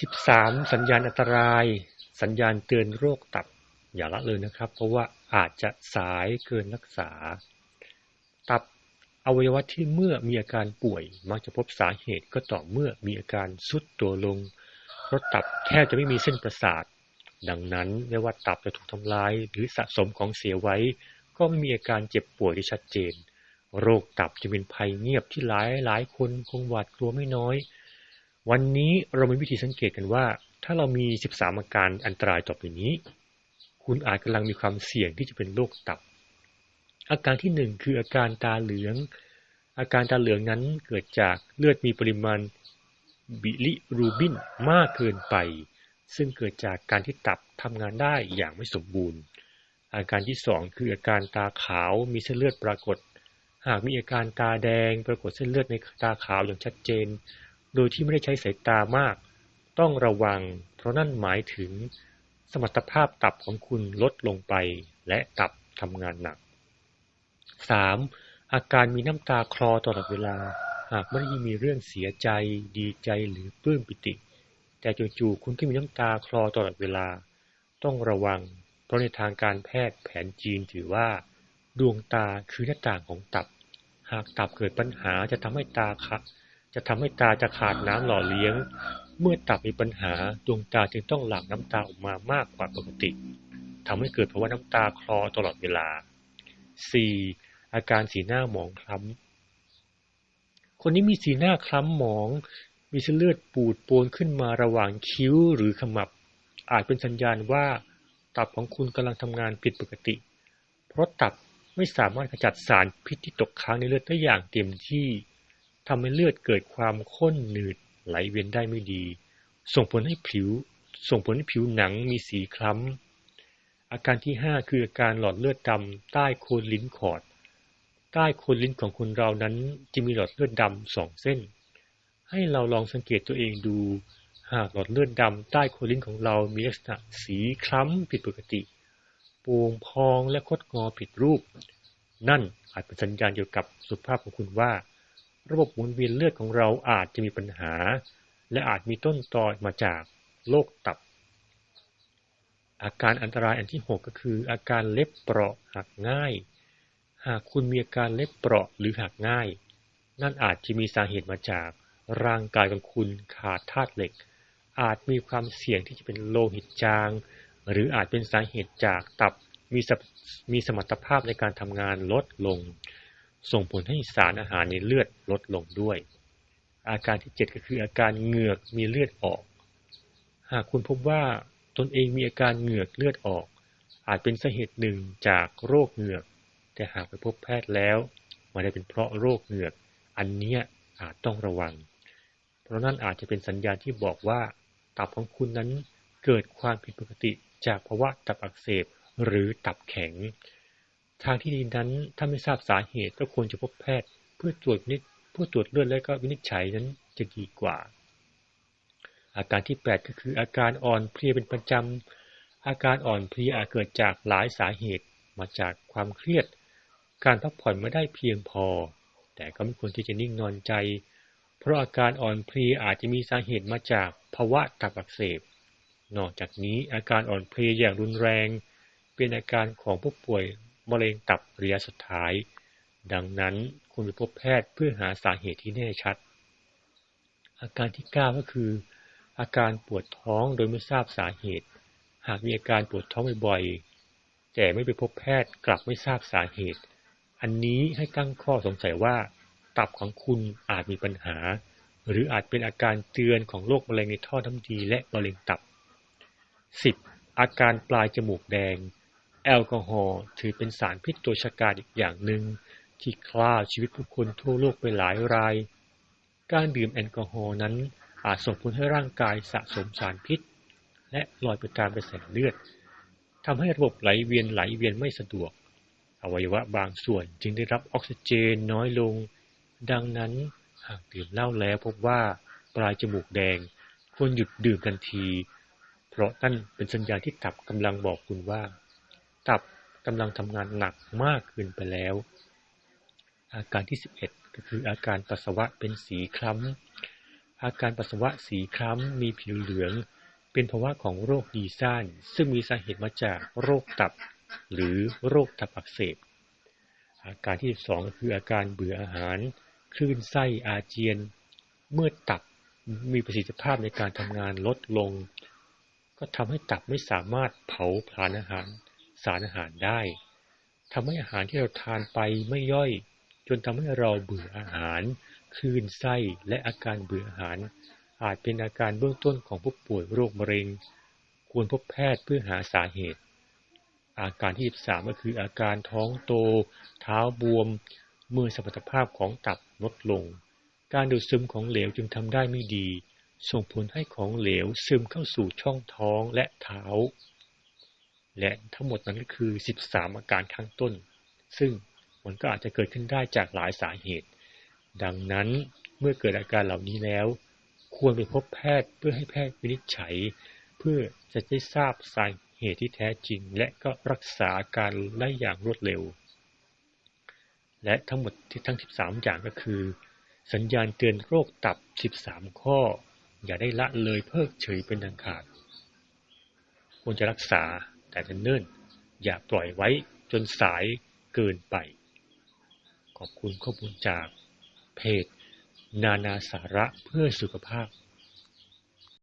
13 สัญญาณอันตราย สัญญาณเตือนโรคตับ อย่าละเลยนะครับ เพราะว่าอาจจะสายเกินรักษา ตับอวัยวะที่เมื่อมีอาการป่วย มักจะพบสาเหตุก็ต่อเมื่อมีอาการสุดตัวลงเพราะตับแทบจะไม่มีเส้นประสาท ดังนั้นไม่ว่าตับจะถูกทำลายหรือสะสมของเสียไว้ ก็ไม่มีอาการเจ็บป่วยที่ชัดเจน โรคตับจะเป็นภัยเงียบที่หลายหลายคนคงหวาดกลัวไม่น้อย วันนี้เรามีวิธีสังเกตกันว่า ถ้าเรามี 13 อาการอันตรายต่อไปนี้ คุณอาจกำลังมีความเสี่ยงที่จะเป็นโรคตับ อาการที่หนึ่งคืออาการตาเหลือง อาการตาเหลืองนั้นเกิดจากเลือดมีปริมาณบิลิรูบินมากเกินไป ซึ่งเกิดจากการที่ตับทำงานได้อย่างไม่สมบูรณ์ อาการที่สองคืออาการตาขาวมีเส้นเลือดปรากฏ หากมีอาการตาแดงปรากฏเส้นเลือดในตาขาวอย่างชัดเจน โดยที่ไม่ได้ใช้สายตามาก ต้องระวัง เพราะนั่นหมายถึง สมรรถภาพตับของคุณลดลงไป และตับทำงานหนัก 3. อาการมีน้ำตาคลอตลอดเวลา หากไม่ได้มีเรื่องเสียใจ ดีใจหรือปลื้มปิติ แต่จู่ๆคุณก็มีน้ำตาคลอตลอดเวลา ต้องระวัง เพราะในทางการแพทย์แผนจีนถือว่า ดวงตาคือหน้าต่างของตับ หากตับเกิดปัญหาจะทำให้ตาขาด จะทำให้ตาจะขาดน้ำหล่อเลี้ยง เมื่อตับมีปัญหาดวงตาจึงต้องหลั่งน้ำตาออกมามากกว่าปกติทำให้เกิดภาวะน้ำตาคลอตลอดเวลา 4. อาการสีหน้าหมองคล้ำ คนนี้มีสีหน้าคล้ำหมอง มีเส้นเลือดปูดโปนขึ้นมาระหว่างคิ้วหรือขมับ อาจเป็นสัญญาณว่าตับของคุณกำลังทำงานผิดปกติ เพราะตับไม่สามารถขจัดสารพิษที่ตกค้างในเลือดได้อย่างเต็มที่ ทำให้เลือดเกิดความข้นหนืดไหลเวียนได้ไม่ดี ส่งผลให้ผิว ส่งผลให้ผิวหนังมีสีคล้ำ อาการที่ 5 คืออาการหลอดเลือดดำใต้โคนลิ้นขอด ใต้โคนลิ้นของคนเรานั้นจะมีหลอดเลือดดำสองเส้น ให้เราลองสังเกตตัวเองดู หากหลอดเลือดดำใต้โคนลิ้นของเรามีลักษณะสีคล้ำผิดปกติ โป่งพองและคดงอผิดรูป นั่นอาจเป็นสัญญาณเกี่ยวกับสุขภาพของคุณว่า ระบบหมุนเวียนเลือดของเราอาจจะมีปัญหา และอาจมีต้นตอมาจากโรคตับ อาการอันตรายอันที่ 6 ก็คือ อาการเล็บเปราะหักง่าย หากคุณมีอาการเล็บเปราะหรือหักง่าย นั่นอาจจะมีสาเหตุมาจากร่างกายของคุณขาดธาตุเหล็ก อาจมีความเสี่ยงที่จะเป็นโลหิตจาง หรืออาจเป็นสาเหตุจากตับมีมีสมรรถภาพในการทำงานลดลง ส่งผลให้สารอาหารในเลือดลดลงด้วย อาการที่ 7 ก็คืออาการเหงือกมีเลือดออก หากคุณพบว่าตนเองมีอาการเหงือกเลือดออก อาจเป็นสาเหตุหนึ่งจากโรคเหงือก แต่หากไปพบแพทย์แล้วไม่ได้เป็นเพราะโรคเหงือก อันนี้อาจต้องระวัง เพราะนั่นอาจจะเป็นสัญญาณที่บอกว่า ตับของคุณนั้นเกิดความผิดปกติจากภาวะตับอักเสบหรือตับแข็ง ทางที่ดีนั้น ถ้าไม่ทราบสาเหตุก็ควรจะพบแพทย์ เพื่อตรวจนิดเพื่อตรวจเลือดและก็วินิจฉัยนั้นจะดีกว่า อาการที่ 8 ก็คืออาการอ่อนเพลียเป็นประจำ อาการอ่อนเพลียอาจเกิดจากหลายสาเหตุมาจากความเครียด การพักผ่อนไม่ได้เพียงพอ แต่ก็ไม่ควรที่จะนิ่งนอนใจ เพราะอาการอ่อนเพลียอาจจะมีสาเหตุมาจากภาวะตับอักเสบ นอกจากนี้อาการอ่อนเพลียอย่างรุนแรง เป็นอาการของผู้ป่วย มะเร็งตับระยะสุดท้าย ดังนั้นควรไปพบแพทย์เพื่อหาสาเหตุที่แน่ชัด อาการที่ 9 ก็คือ อาการปวดท้องโดยไม่ทราบสาเหตุ หากมีอาการปวดท้องบ่อยๆ แต่ไม่ไปพบแพทย์กลับไม่ทราบสาเหตุ อันนี้ให้ตั้งข้อสงสัยว่า ตับของคุณอาจมีปัญหา หรืออาจเป็นอาการเตือนของโรคมะเร็งในท่อน้ำดีและมะเร็งตับ 10. อาการปลายจมูกแดง แอลกอฮอล์ถือเป็นสารพิษตัวฉกาจอีกอย่างหนึ่งที่ฆ่าชีวิตผู้คนทั่วโลกไปหลายราย การดื่มแอลกอฮอล์นั้นอาจส่งผลให้ร่างกายสะสมสารพิษ และลอยไปตามกระแสเลือดทำให้ระบบไหลเวียนไหลเวียนไม่สะดวก อวัยวะบางส่วนจึงได้รับออกซิเจนน้อยลง ดังนั้นหากดื่มเหล้าแล้วพบว่าปลายจมูกแดง ควรหยุดดื่มทันที เพราะนั่นเป็นสัญญาณที่ตับกำลังบอกคุณว่า ตับกำลังทำงานหนักมากขึ้นไปแล้ว อาการที่ 11 ก็คืออาการปัสสาวะเป็นสีคล้ำ อาการปัสสาวะสีคล้ำมีผิวเหลือง เป็นภาวะของโรคดีซ่าน ซึ่งมีสาเหตุมาจากโรคตับ หรือโรคตับอักเสบ อาการที่สองคืออาการเบื่ออาหาร คลื่นไส้อาเจียน เมื่อตับมีประสิทธิภาพในการทำงานลดลง ก็ทำให้ตับไม่สามารถเผาผลาญอาหาร สารอาหารได้ทำให้อาหารที่เราทานไปไม่ย่อย จนทำให้เราเบื่ออาหารคลื่นไส้และอาการเบื่ออาหาร อาจเป็นอาการเบื้องต้นของผู้ป่วยโรคมะเร็ง ควรพบแพทย์เพื่อหาสาเหตุ อาการที่ 13 ก็คืออาการท้องโต เท้าบวม เมื่อสมรรถภาพของตับลดลง การดูดซึมของเหลวจึงทำได้ไม่ดี ส่งผลให้ของเหลวซึมเข้าสู่ช่องท้องและเท้า และทั้งหมดนั้นก็คือ 13 อาการข้างต้น ซึ่งมันก็อาจจะเกิดขึ้นได้จากหลายสาเหตุ ดังนั้นเมื่อเกิดอาการเหล่านี้แล้ว ควรไปพบแพทย์เพื่อให้แพทย์วินิจฉัย เพื่อจะได้ทราบสาเหตุที่แท้จริง และก็รักษาอาการได้อย่างรวดเร็ว และทั้งหมดที่ทั้ง 13 อย่างก็คือ สัญญาณเตือนโรคตับ 13 ข้อ อย่าได้ละเลยเพิกเฉยเป็นดังขาดควรจะรักษา แต่เนิ่นๆอย่าปล่อยไว้จนสายเกินไป ขอบคุณข้อมูลจากเพจ นานาสาระเพื่อสุขภาพ